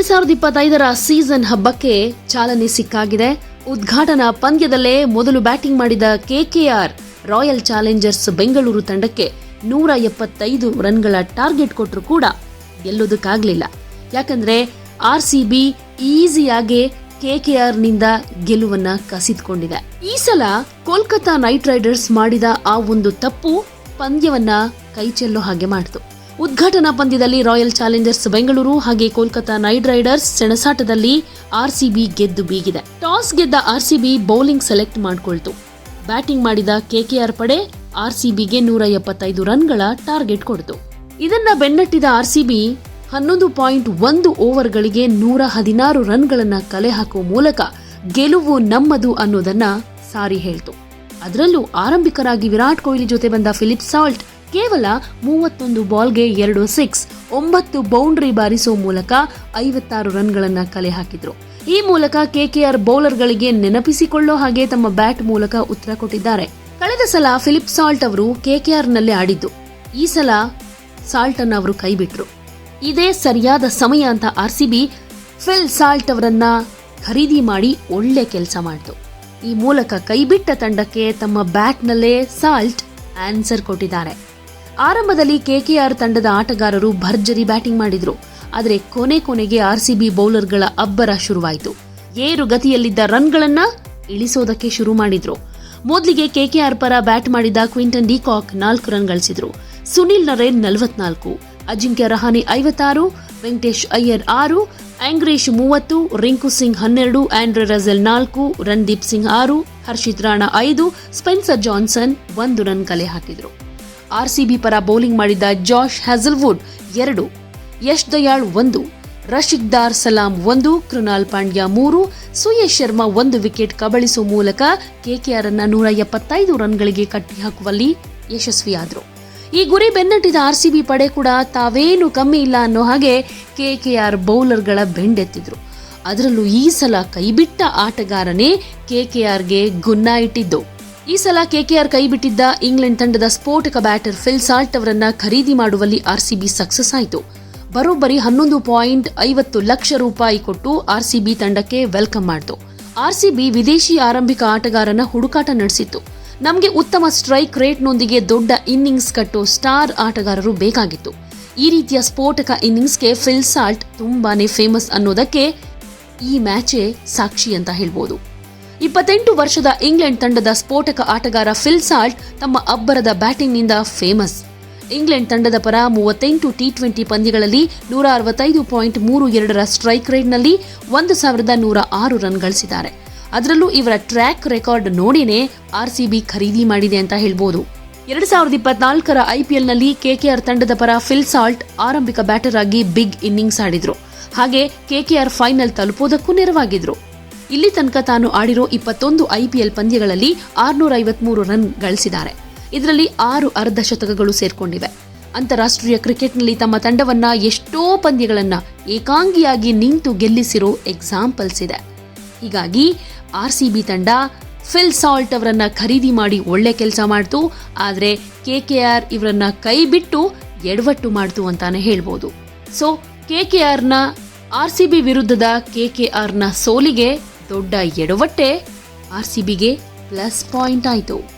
ಸಾವಿರದ ಇಪ್ಪತ್ತೈದರ ಸೀಸನ್ ಹಬ್ಬಕ್ಕೆ ಚಾಲನೆ ಸಿಕ್ಕಾಗಿದೆ. ಉದ್ಘಾಟನಾ ಪಂದ್ಯದಲ್ಲೇ ಮೊದಲು ಬ್ಯಾಟಿಂಗ್ ಮಾಡಿದ ಕೆಕೆಆರ್ ರಾಯಲ್ ಚಾಲೆಂಜರ್ಸ್ ಬೆಂಗಳೂರು ತಂಡಕ್ಕೆ ನೂರ ಎಪ್ಪತ್ತೈದು ರನ್ಗಳ ಟಾರ್ಗೆಟ್ ಕೊಟ್ಟರು ಕೂಡ ಗೆಲ್ಲೋದಕ್ಕಾಗಲಿಲ್ಲ. ಯಾಕಂದ್ರೆ ಆರ್ ಸಿ ಬಿ ಈಸಿಯಾಗಿ ನಿಂದ ಗೆಲುವನ್ನ ಕಸಿದುಕೊಂಡಿದೆ. ಈ ಸಲ ಕೋಲ್ಕತಾ ನೈಟ್ ರೈಡರ್ಸ್ ಮಾಡಿದ ಆ ಒಂದು ತಪ್ಪು ಪಂದ್ಯವನ್ನ ಕೈಚೆಲ್ಲೋ ಹಾಗೆ ಮಾಡಿತು. ಉದ್ಘಾಟನಾ ಪಂದ್ಯದಲ್ಲಿ ರಾಯಲ್ ಚಾಲೆಂಜರ್ಸ್ ಬೆಂಗಳೂರು ಹಾಗೆ ಕೋಲ್ಕತ್ತಾ ನೈಟ್ ರೈಡರ್ಸ್ ಸೆಣಸಾಟದಲ್ಲಿ ಆರ್ಸಿಬಿ ಗೆದ್ದು ಬೀಗಿದೆ. ಟಾಸ್ ಗೆದ್ದ ಆರ್ಸಿಬಿ ಬೌಲಿಂಗ್ ಸೆಲೆಕ್ಟ್ ಮಾಡಿಕೊಳ್ತು. ಬ್ಯಾಟಿಂಗ್ ಮಾಡಿದ ಕೆಕೆಆರ್ ಪಡೆ ಆರ್ಸಿಬಿಗೆ ನೂರ ಎಪ್ಪತ್ತೈದು ರನ್ಗಳ ಟಾರ್ಗೆಟ್ ಕೊಡ್ತು. ಇದನ್ನ ಬೆನ್ನಟ್ಟಿದ ಆರ್ಸಿಬಿ ಹನ್ನೊಂದು ಪಾಯಿಂಟ್ ಒಂದು ಓವರ್ಗಳಿಗೆ ನೂರ ಹದಿನಾರು ರನ್ಗಳನ್ನು ಕಲೆ ಹಾಕುವ ಮೂಲಕ ಗೆಲುವು ನಮ್ಮದು ಅನ್ನೋದನ್ನ ಸಾರಿ ಹೇಳ್ತು. ಅದರಲ್ಲೂ ಆರಂಭಿಕರಾಗಿ ವಿರಾಟ್ ಕೊಹ್ಲಿ ಜೊತೆ ಬಂದ ಫಿಲಿಪ್ ಸಾಲ್ಟ್ ಕೇವಲ ಮೂವತ್ತೊಂದು ಬಾಲ್ಗೆ ಎರಡು ಸಿಕ್ಸ್, ಒಂಬತ್ತು ಬೌಂಡ್ರಿ ಬಾರಿಸುವ ಮೂಲಕ ಐವತ್ತಾರು ರನ್ಗಳನ್ನು ಕಲೆ ಹಾಕಿದ್ರು. ಈ ಮೂಲಕ ಕೆಕೆಆರ್ ಬೌಲರ್ಗಳಿಗೆ ನೆನಪಿಸಿಕೊಳ್ಳೋ ಹಾಗೆ ತಮ್ಮ ಬ್ಯಾಟ್ ಮೂಲಕ ಉತ್ತರ ಕೊಟ್ಟಿದ್ದಾರೆ. ಕಳೆದ ಸಲ ಫಿಲಿಪ್ ಸಾಲ್ಟ್ ಅವರು ಕೆಕೆಆರ್ನಲ್ಲೇ ಆಡಿದ್ದು. ಈ ಸಲ ಸಾಲ್ಟ್ ಅನ್ನ ಅವರು ಕೈಬಿಟ್ರು. ಇದೇ ಸರಿಯಾದ ಸಮಯ ಅಂತ R C B Phil Salt ಅವರನ್ನ ಖರೀದಿ ಮಾಡಿ ಒಳ್ಳೆ ಕೆಲಸ ಮಾಡಿತು. ಈ ಮೂಲಕ ಕೈಬಿಟ್ಟ ತಂಡಕ್ಕೆ ತಮ್ಮ ಬ್ಯಾಟ್ನಲ್ಲೇ ಸಾಲ್ಟ್ ಆನ್ಸರ್ ಕೊಟ್ಟಿದ್ದಾರೆ. ಆರಂಭದಲ್ಲಿ ಕೆಕೆಆರ್ ತಂಡದ ಆಟಗಾರರು ಭರ್ಜರಿ ಬ್ಯಾಟಿಂಗ್ ಮಾಡಿದ್ರು. ಆದರೆ ಕೊನೆ ಕೊನೆಗೆ ಆರ್ಸಿಬಿ ಬೌಲರ್ಗಳ ಅಬ್ಬರ ಶುರುವಾಯಿತು. ಏರು ಗತಿಯಲ್ಲಿದ್ದ ರನ್ಗಳನ್ನ ಇಳಿಸೋದಕ್ಕೆ ಶುರು ಮಾಡಿದ್ರು. ಮೊದಲಿಗೆ ಕೆಕೆಆರ್ ಪರ ಬ್ಯಾಟ್ ಮಾಡಿದ ಕ್ವಿಂಟನ್ ಡಿಕಾಕ್ ನಾಲ್ಕು ರನ್ ಗಳಿಸಿದ್ರು. ಸುನಿಲ್ ನರೇನ್ ನಲವತ್ನಾಲ್ಕು, ಅಜಿಂಕ್ಯ ರಹಾನೆ ಐವತ್ತಾರು, ವೆಂಕಟೇಶ್ ಅಯ್ಯರ್ ಆರು, ಆಂಗ್ರೇಶ್ ಮೂವತ್ತು, ರಿಂಕು ಸಿಂಗ್ ಹನ್ನೆರಡು, ಆಂಡ್ರೆ ರಜೆಲ್ ನಾಲ್ಕು, ರಣದೀಪ್ ಸಿಂಗ್ ಆರು, ಹರ್ಷಿತ್ ರಾಣಾ ಐದು, ಸ್ಪೆನ್ಸರ್ ಜಾನ್ಸನ್ ಒಂದು ರನ್ ಕಲೆ ಹಾಕಿದ್ರು. ಆರ್ಸಿಬಿ ಪರ ಬೌಲಿಂಗ್ ಮಾಡಿದ ಜಾಶ್ ಹ್ಯಾಸಲ್ವುಡ್ ಎರಡು, ಯಶ್ ದಯಾಳ್ ಒಂದು, ರಶಿಕ್ ದಾರ್ ಸಲಾಂ ಒಂದು, ಕೃಣಾಲ್ ಪಾಂಡ್ಯ ಮೂರು, ಸುಯೇಶ್ ಶರ್ಮಾ ಒಂದು ವಿಕೆಟ್ ಕಬಳಿಸುವ ಮೂಲಕ ಕೆಕೆಆರ್ ಅನ್ನ ನೂರ ಎಪ್ಪತ್ತೈದು ರನ್ಗಳಿಗೆ ಕಟ್ಟಿಹಾಕುವಲ್ಲಿ ಯಶಸ್ವಿಯಾದರು. ಈ ಗುರಿ ಬೆನ್ನಟ್ಟಿದ ಆರ್ಸಿಬಿ ಪಡೆ ಕೂಡ ತಾವೇನು ಕಮ್ಮಿ ಇಲ್ಲ ಅನ್ನೋ ಹಾಗೆ ಕೆಕೆಆರ್ ಬೌಲರ್ಗಳ ಬೆಂಡೆತ್ತಿದ್ರು. ಅದರಲ್ಲೂ ಈ ಸಲ ಕೈಬಿಟ್ಟ ಆಟಗಾರನೇ ಕೆಕೆಆರ್ಗೆ ಗುನ್ನ ಇಟ್ಟಿದ್ದು ಈ ಸಲ ಕೆಕೆಆರ್ ಕೈಬಿಟ್ಟಿದ್ದ ಇಂಗ್ಲೆಂಡ್ ತಂಡದ ಸ್ಫೋಟಕ ಬ್ಯಾಟರ್ ಫಿಲ್ ಸಾಲ್ಟ್ ಅವರನ್ನ ಖರೀದಿ ಮಾಡುವಲ್ಲಿ ಆರ್ಸಿಬಿ ಸಕ್ಸಸ್ ಆಯಿತು. ಬರೋಬ್ಬರಿ ಹನ್ನೊಂದು ಪಾಯಿಂಟ್ ಐವತ್ತು ಲಕ್ಷ ರೂಪಾಯಿ ಕೊಟ್ಟು ಆರ್ಸಿಬಿ ತಂಡಕ್ಕೆ ವೆಲ್ಕಮ್ ಮಾಡಿತು. ಆರ್ಸಿಬಿ ವಿದೇಶಿ ಆರಂಭಿಕ ಆಟಗಾರನ ಹುಡುಕಾಟ ನಡೆಸಿತ್ತು. ನಮಗೆ ಉತ್ತಮ ಸ್ಟ್ರೈಕ್ ರೇಟ್ನೊಂದಿಗೆ ದೊಡ್ಡ ಇನ್ನಿಂಗ್ಸ್ ಕಟ್ಟೋ ಸ್ಟಾರ್ ಆಟಗಾರರು ಬೇಕಾಗಿತ್ತು. ಈ ರೀತಿಯ ಸ್ಫೋಟಕ ಇನ್ನಿಂಗ್ಸ್ಗೆ ಫಿಲ್ ಸಾಲ್ಟ್ ತುಂಬಾನೇ ಫೇಮಸ್ ಅನ್ನೋದಕ್ಕೆ ಈ ಮ್ಯಾಚೇ ಸಾಕ್ಷಿ ಅಂತ ಹೇಳ್ಬೋದು. ಇಪ್ಪತ್ತೆಂಟು ವರ್ಷದ ಇಂಗ್ಲೆಂಡ್ ತಂಡದ ಸ್ಫೋಟಕ ಆಟಗಾರ ಫಿಲ್ ಸಾಲ್ಟ್ ತಮ್ಮ ಅಬ್ಬರದ ಬ್ಯಾಟಿಂಗ್ನಿಂದ ಫೇಮಸ್. ಇಂಗ್ಲೆಂಡ್ ತಂಡದ ಪರ ಮೂವತ್ತೆಂಟು ಟಿ ಟ್ವೆಂಟಿ ಪಂದ್ಯಗಳಲ್ಲಿ ನೂರ ಅರವತ್ತೈದು ಪಾಯಿಂಟ್ ಮೂರು ಎರಡರ ಸ್ಟ್ರೈಕ್ ರೇಟ್ನಲ್ಲಿ ಒಂದು ಸಾವಿರದ ನೂರ ಆರು ರನ್ ಗಳಿಸಿದ್ದಾರೆ. ಅದರಲ್ಲೂ ಇವರ ಟ್ರ್ಯಾಕ್ ರೆಕಾರ್ಡ್ ನೋಡಿನೇ ಬಿ ಖರೀದಿ ಮಾಡಿದೆ ಅಂತ ಹೇಳ್ಬೋದು. ಎರಡ್ ಸಾವಿರದ ಇಪ್ಪತ್ನಾಲ್ಕರ ಐಪಿಎಲ್ನಲ್ಲಿ ಕೆಕೆಆರ್ ತಂಡದ ಪರ ಫಿಲ್ ಸಾಲ್ಟ್ ಆರಂಭಿಕ ಬ್ಯಾಟರ್ ಆಗಿ ಬಿಗ್ ಇನ್ನಿಂಗ್ಸ್ ಆಡಿದ್ರು. ಹಾಗೆ ಕೆಕೆಆರ್ ಫೈನಲ್ ತಲುಪೋದಕ್ಕೂ ನೆರವಾಗಿದ್ರು. ಇಲ್ಲಿ ತನಕ ತಾನು ಆಡಿರೋ ಇಪ್ಪತ್ತೊಂದು ಐಪಿಎಲ್ ಪಂದ್ಯಗಳಲ್ಲಿ ಆರುನೂರ ಐವತ್ಮೂರು ರನ್ ಗಳಿಸಿದ್ದಾರೆ. ಇದರಲ್ಲಿ ಆರು ಅರ್ಧ ಶತಕಗಳು ಸೇರ್ಕೊಂಡಿವೆ. ಅಂತಾರಾಷ್ಟ್ರೀಯ ಕ್ರಿಕೆಟ್ನಲ್ಲಿ ತಮ್ಮ ತಂಡವನ್ನ ಎಷ್ಟೋ ಪಂದ್ಯಗಳನ್ನು ಏಕಾಂಗಿಯಾಗಿ ನಿಂತು ಗೆಲ್ಲಿಸಿರೋ ಎಕ್ಸಾಂಪಲ್ಸ್ ಇದೆ. ಹೀಗಾಗಿ ಆರ್ಸಿಬಿ ತಂಡ ಫಿಲ್ ಸಾಲ್ಟ್ ಅವರನ್ನ ಖರೀದಿ ಮಾಡಿ ಒಳ್ಳೆ ಕೆಲಸ ಮಾಡ್ತು. ಆದರೆ ಕೆ ಕೆ ಆರ್ ಇವರನ್ನ ಕೈ ಬಿಟ್ಟು ಎಡವಟ್ಟು ಮಾಡ್ತು ಅಂತಾನೆ ಹೇಳ್ಬೋದು. ಸೊ, ಕೆ ಕೆ ಆರ್ನ ಆರ್ ಸಿ ಬಿ ವಿರುದ್ಧದ ಕೆ ಕೆ ಆರ್ನ ಸೋಲಿಗೆ ದೊಡ್ಡ ಎಡವಟ್ಟೆ ಆರ್ಸಿಬಿಗೆ ಪ್ಲಸ್ ಪಾಯಿಂಟ್ ಆಯಿತು.